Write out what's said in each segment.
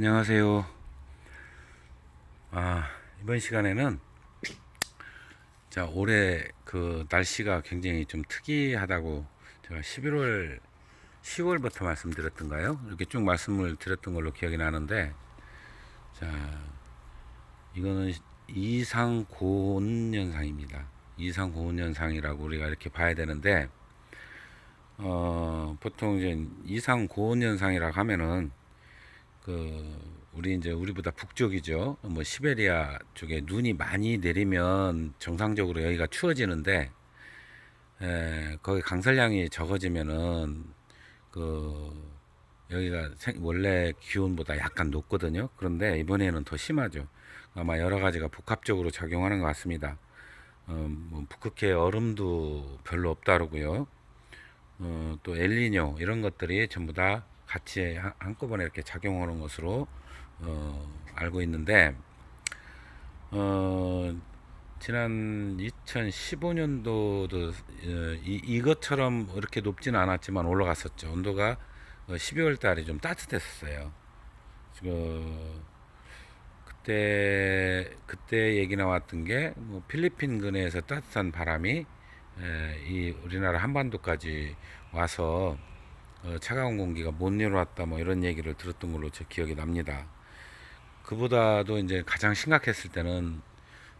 안녕하세요. 아, 이번 시간에는 자, 올해 그 날씨가 굉장히 좀 특이하다고 제가 11월 10월부터 말씀드렸던가요? 이렇게 쭉 말씀을 드렸던 걸로 기억이 나는데 자, 이거는 이상 고온 현상입니다. 이상 고온 현상이라고 우리가 이렇게 봐야 되는데 어, 보통 이제 이상 고온 현상이라고 하면은 그 우리 이제 우리보다 북쪽이죠. 뭐 시베리아 쪽에 눈이 많이 내리면 정상적으로 여기가 추워지는데 에, 거기 강설량이 적어지면은 그 여기가 생- 원래 기온보다 약간 높거든요. 그런데 이번에는 더 심하죠. 아마 여러 가지가 복합적으로 작용하는 것 같습니다. 어, 뭐 북극해 얼음도 별로 없다르고요. 어, 또 엘니뇨 이런 것들이 전부 다 같이 한- 한꺼번에 이렇게 작용하는 것으로 어, 알고 있는데 어, 지난 2015년도도 어, 이, 이것처럼 이렇게 높지는 않았지만 올라갔었죠. 온도가 12월 달에 좀 따뜻했었어요. 그 그때 그때 얘기 나왔던 게 뭐 필리핀 근해에서 따뜻한 바람이 에, 이 우리나라 한반도까지 와서 어, 차가운 공기가 못 내려왔다 뭐 이런 얘기를 들었던 걸로 제 기억이 납니다. 그보다도 이제 가장 심각했을 때는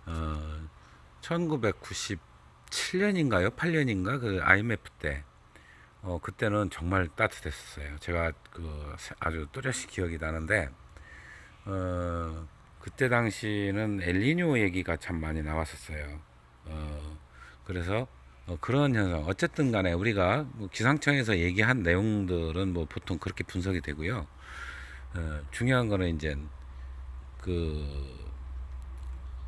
어, 1997년인가요? 8년인가? 그 IMF 때 어, 그때는 정말 따뜻했었어요. 제가 그 아주 또렷이 기억이 나는데 어, 그때 당시는 엘니뇨 얘기가 참 많이 나왔었어요. 어, 그래서 어, 그런 현상 어쨌든 간에 우리가 뭐 기상청에서 얘기한 내용들은 뭐 보통 그렇게 분석이 되고요. 어, 중요한 거는 이제 그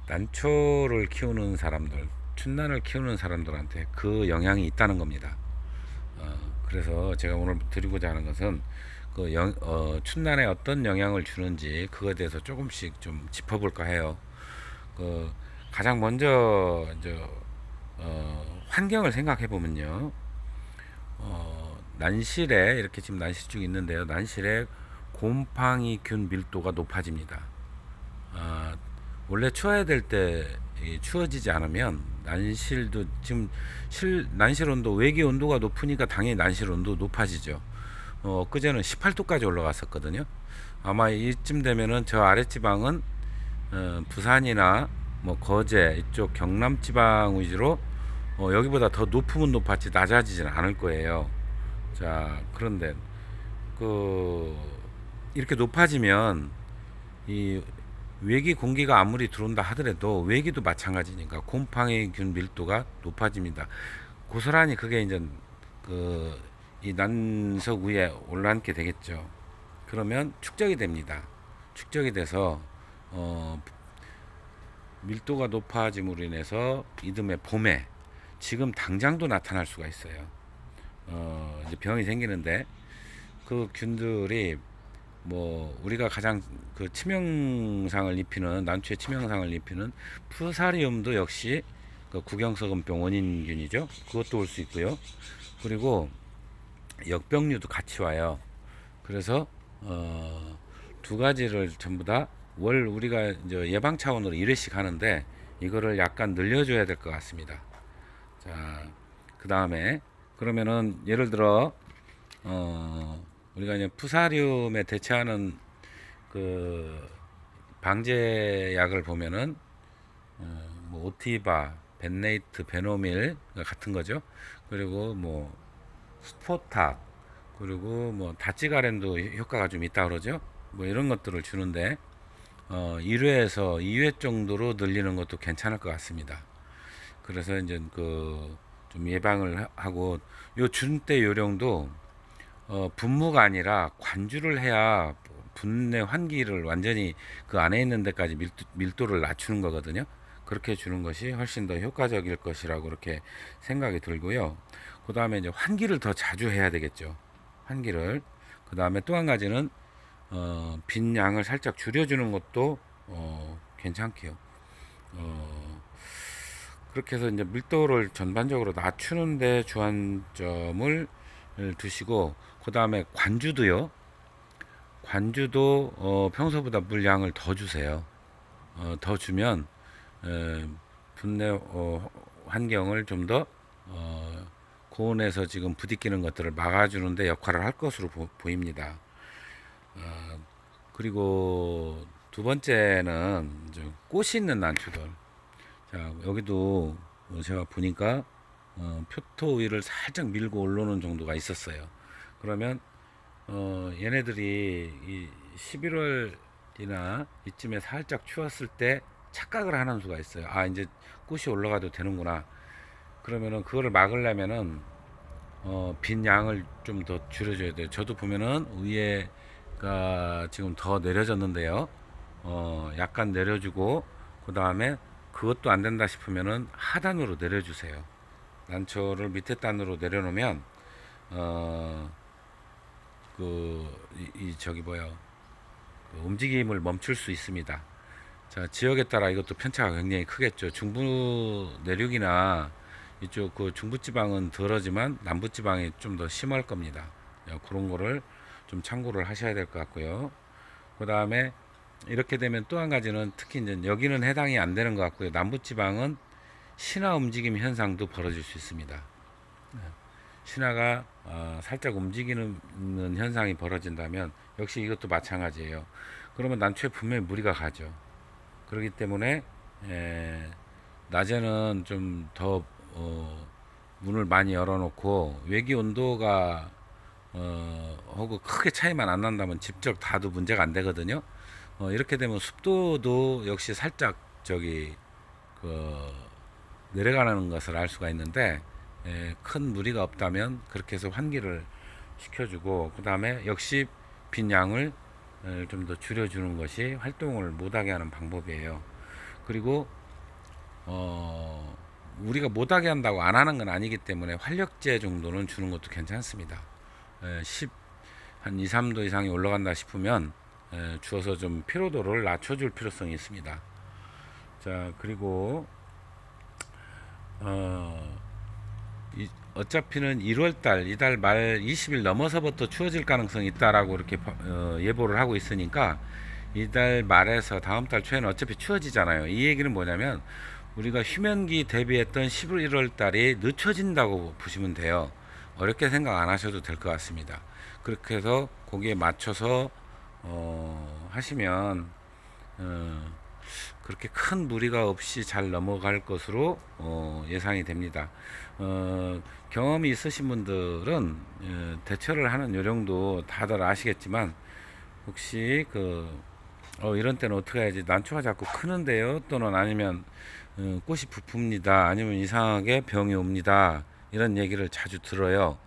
난초를 키우는 사람들, 춘난을 키우는 사람들한테 그 영향이 있다는 겁니다. 어, 그래서 제가 오늘 드리고자 하는 것은 그 영, 어, 춘난에 어떤 영향을 주는지 그거에 대해서 조금씩 좀 짚어볼까 해요. 그 가장 먼저 이제 어, 환경을 생각해 보면요. 어, 난실에 이렇게 지금 난시쭉 있는데요. 난실에 곰팡이균 밀도가 높아집니다. 아, 원래 추워야 될 때 추워지지 않으면 난실도 지금 실 난실 온도 외기 온도가 높으니까 당연히 난실 온도 높아지죠. 어, 그제는 18도까지 올라갔었거든요. 아마 이쯤 되면은 저 아래 지방은 어, 부산이나 뭐 거제 이쪽 경남 지방 위주로 어, 여기보다 더 높으면 높았지 낮아지지는 않을 거예요. 자, 그런데 그 이렇게 높아지면 이 외기 공기가 아무리 들어온다 하더라도 외기도 마찬가지니까 곰팡이 균 밀도가 높아집니다. 고스란히 그게 이제 그 이 난석 위에 올라앉게 되겠죠. 그러면 축적이 됩니다. 축적이 돼서 어 밀도가 높아짐으로 인해서 이듬해 봄에 지금 당장도 나타날 수가 있어요. 어 이제 병이 생기는데 그 균들이 뭐 우리가 가장 그 치명상을 입히는 난초에 치명상을 입히는 푸사리움도 역시 그 구경석은병 원인균이죠. 그것도 올 수 있고요. 그리고 역병류도 같이 와요. 그래서 어, 두 가지를 전부 다 월 우리가 이제 예방 차원으로 1회씩 하는데 이거를 약간 늘려줘야 될 것 같습니다. 자, 그 다음에 그러면은 예를 들어 어, 우리가 이제 푸사리움에 대체하는 그 방제약을 보면은 어, 뭐 오티바, 벤네이트, 베노밀 같은 거죠. 그리고 뭐 스포탁 그리고 뭐 다찌가렌도 효과가 좀 있다 그러죠. 뭐 이런 것들을 주는데 어 1회에서 2회 정도로 늘리는 것도 괜찮을 것 같습니다. 그래서 이제 그 좀 예방을 하- 하고 요 준때 요령도 어 분무가 아니라 관주를 해야 분내 환기를 완전히 그 안에 있는 데까지 밀도, 밀도를 낮추는 거거든요. 그렇게 주는 것이 훨씬 더 효과적일 것이라고 그렇게 생각이 들고요. 그 다음에 이제 환기를 더 자주 해야 되겠죠. 환기를. 그 다음에 또 한 가지는 어, 빈 양을 살짝 줄여주는 것도 어, 괜찮게요. 어, 그렇게 해서 이제 밀도를 전반적으로 낮추는데 주안점을 두시고 그 다음에 관주도요. 관주도 어, 평소보다 물량을 더 주세요. 어, 더 주면 에, 분내 어, 환경을 좀더 어, 고온에서 지금 부딪히는 것들을 막아주는데 역할을 할 것으로 보, 보입니다. 어, 그리고 두 번째는 꽃이 있는 난초들. 자 여기도 어, 제가 보니까 어, 표토 위를 살짝 밀고 올라오는 정도가 있었어요. 그러면 어, 얘네들이 이 11월이나 이쯤에 살짝 추웠을 때 착각을 하는 수가 있어요. 아 이제 꽃이 올라가도 되는구나. 그러면은 그거를 막으려면은 어, 빈 양을 좀 더 줄여줘야 돼요. 저도 보면은 위에가 지금 더 내려졌는데요. 어, 약간 내려주고 그 다음에 그것도 안 된다 싶으면은 하단으로 내려주세요. 난초를 밑에 단으로 내려놓으면 어, 그, 이, 이 저기 뭐야 그 움직임을 멈출 수 있습니다. 자 지역에 따라 이것도 편차가 굉장히 크겠죠. 중부 내륙이나 이쪽 그 중부지방은 덜하지만 남부지방이 좀 더 심할 겁니다. 야, 그런 거를 좀 참고를 하셔야 될 것 같고요. 그 다음에 이렇게 되면 또 한 가지는 특히 이제 여기는 해당이 안 되는 것 같고요. 남부지방은 신화 움직임 현상도 벌어질 수 있습니다. 네. 신화가 어, 살짝 움직이는 현상이 벌어진다면 역시 이것도 마찬가지예요. 그러면 난초에 분명히 무리가 가죠. 그렇기 때문에 에, 낮에는 좀더 어, 문을 많이 열어놓고 외기 온도가 어, 하고 크게 차이만 안 난다면 직접 닫도 문제가 안 되거든요. 어, 이렇게 되면 습도도 역시 살짝 저기 그 내려가는 것을 알 수가 있는데 에, 큰 무리가 없다면 그렇게 해서 환기를 시켜주고 그 다음에 역시 빈 양을 좀 더 줄여주는 것이 활동을 못하게 하는 방법이에요. 그리고 어, 우리가 못하게 한다고 안 하는 건 아니기 때문에 활력제 정도는 주는 것도 괜찮습니다. 에, 10, 한 2, 3도 이상이 올라간다 싶으면 에, 주어서 좀 피로도를 낮춰줄 필요성이 있습니다. 자 그리고 어, 이, 어차피는 1월달 이달 말 20일 넘어서부터 추워질 가능성이 있다라고 이렇게 어, 예보를 하고 있으니까 이달 말에서 다음 달 초에는 어차피 추워지잖아요. 이 얘기는 뭐냐면 우리가 휴면기 대비했던 11 월 달이 늦춰진다고 보시면 돼요. 어렵게 생각 안 하셔도 될 것 같습니다. 그렇게 해서 거기에 맞춰서 어, 하시면 어, 그렇게 큰 무리가 없이 잘 넘어갈 것으로 어, 예상이 됩니다. 어, 경험이 있으신 분들은 어, 대처를 하는 요령도 다들 아시겠지만 혹시 그 어, 이런 때는 어떻게 해야지 난초가 자꾸 크는데요? 또는 아니면 어, 꽃이 부풉니다. 아니면 이상하게 병이 옵니다. 이런 얘기를 자주 들어요.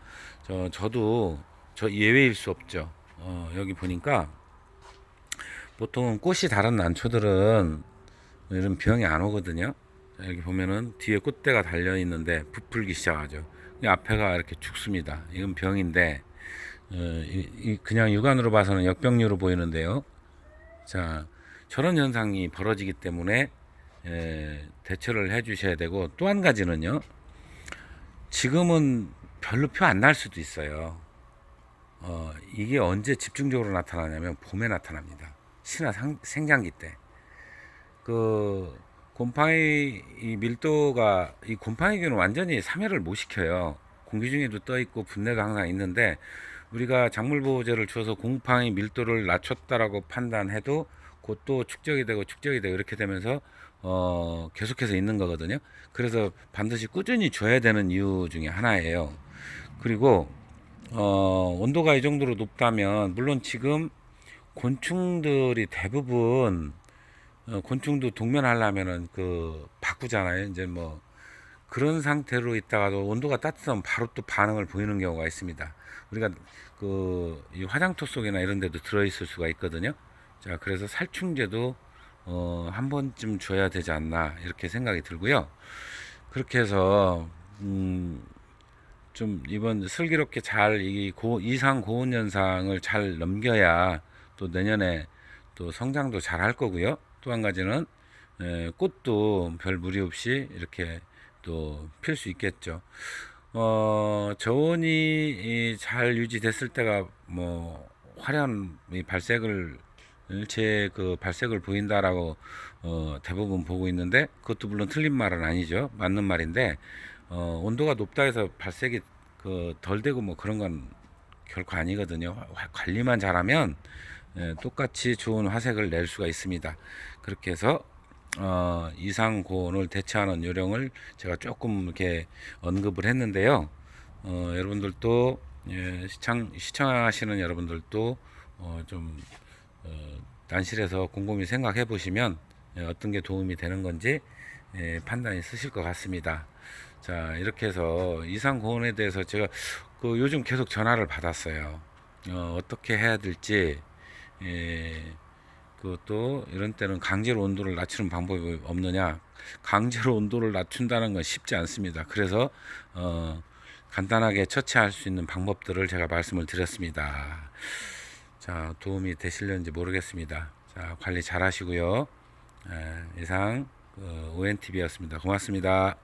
저, 저도 저 예외일 수 없죠. 어, 여기 보니까 보통 꽃이 다른 난초들은 이런 병이 안 오거든요. 자, 여기 보면은 뒤에 꽃대가 달려 있는데 부풀기 시작하죠. 이 앞에가 이렇게 죽습니다. 이건 병인데 어, 그냥 육안으로 봐서는 역병류로 보이는데요. 자 저런 현상이 벌어지기 때문에 에, 대처를 해주셔야 되고 또 한 가지는요. 지금은 별로 표 안 날 수도 있어요. 어, 이게 언제 집중적으로 나타나냐면 봄에 나타납니다. 신화 상, 생장기 때. 그 곰팡이 이 밀도가 이 곰팡이균은 완전히 사멸을 못 시켜요. 공기 중에도 떠 있고 분내도 항상 있는데 우리가 작물 보호제를 주어서 곰팡이 밀도를 낮췄다라고 판단해도 그것도 축적이 되고 축적이 되고 이렇게 되면서 어 계속해서 있는 거거든요. 그래서 반드시 꾸준히 줘야 되는 이유 중에 하나예요. 그리고 어 온도가 이 정도로 높다면 물론 지금 곤충들이 대부분 어, 곤충도 동면하려면은 그 바꾸잖아요. 이제 뭐 그런 상태로 있다가도 온도가 따뜻하면 바로 또 반응을 보이는 경우가 있습니다. 우리가 그이 화장토 속이나 이런 데도 들어 있을 수가 있거든요. 자, 그래서 살충제도 어, 한 번쯤 줘야 되지 않나 이렇게 생각이 들고요. 그렇게 해서 음, 좀 이번 슬기롭게 잘이 고, 이상 고온 현상을 잘 넘겨야 또 내년에 또 성장도 잘 할 거고요. 또 한 가지는 에, 꽃도 별 무리 없이 이렇게 또 필 수 있겠죠. 어, 저온이 이잘 유지됐을 때가 뭐 화려한 이 발색을 일체 그 발색을 보인다라고 어, 대부분 보고 있는데 그것도 물론 틀린 말은 아니죠 맞는 말인데 어, 온도가 높다 해서 발색이 그 덜 되고 뭐 그런 건 결코 아니거든요 화- 관리만 잘하면 예, 똑같이 좋은 화색을 낼 수가 있습니다 그렇게 해서 어, 이상 고온을 대처하는 요령을 제가 조금 이렇게 언급을 했는데요 어, 여러분들도 예, 시청 시청하시는 여러분들도 어, 좀 어, 난실에서 곰곰이 생각해 보시면 예, 어떤 게 도움이 되는 건지 예, 판단이 쓰실 것 같습니다. 자 이렇게 해서 이상 고온에 대해서 제가 그 요즘 계속 전화를 받았어요. 어, 어떻게 해야 될지 예, 그것도 이런 때는 강제로 온도를 낮추는 방법이 없느냐? 강제로 온도를 낮춘다는 건 쉽지 않습니다. 그래서 어, 간단하게 처치할 수 있는 방법들을 제가 말씀을 드렸습니다. 자, 도움이 되실는지 모르겠습니다. 자, 관리 잘 하시고요. 에, 이상 어, ONTV였습니다. 고맙습니다.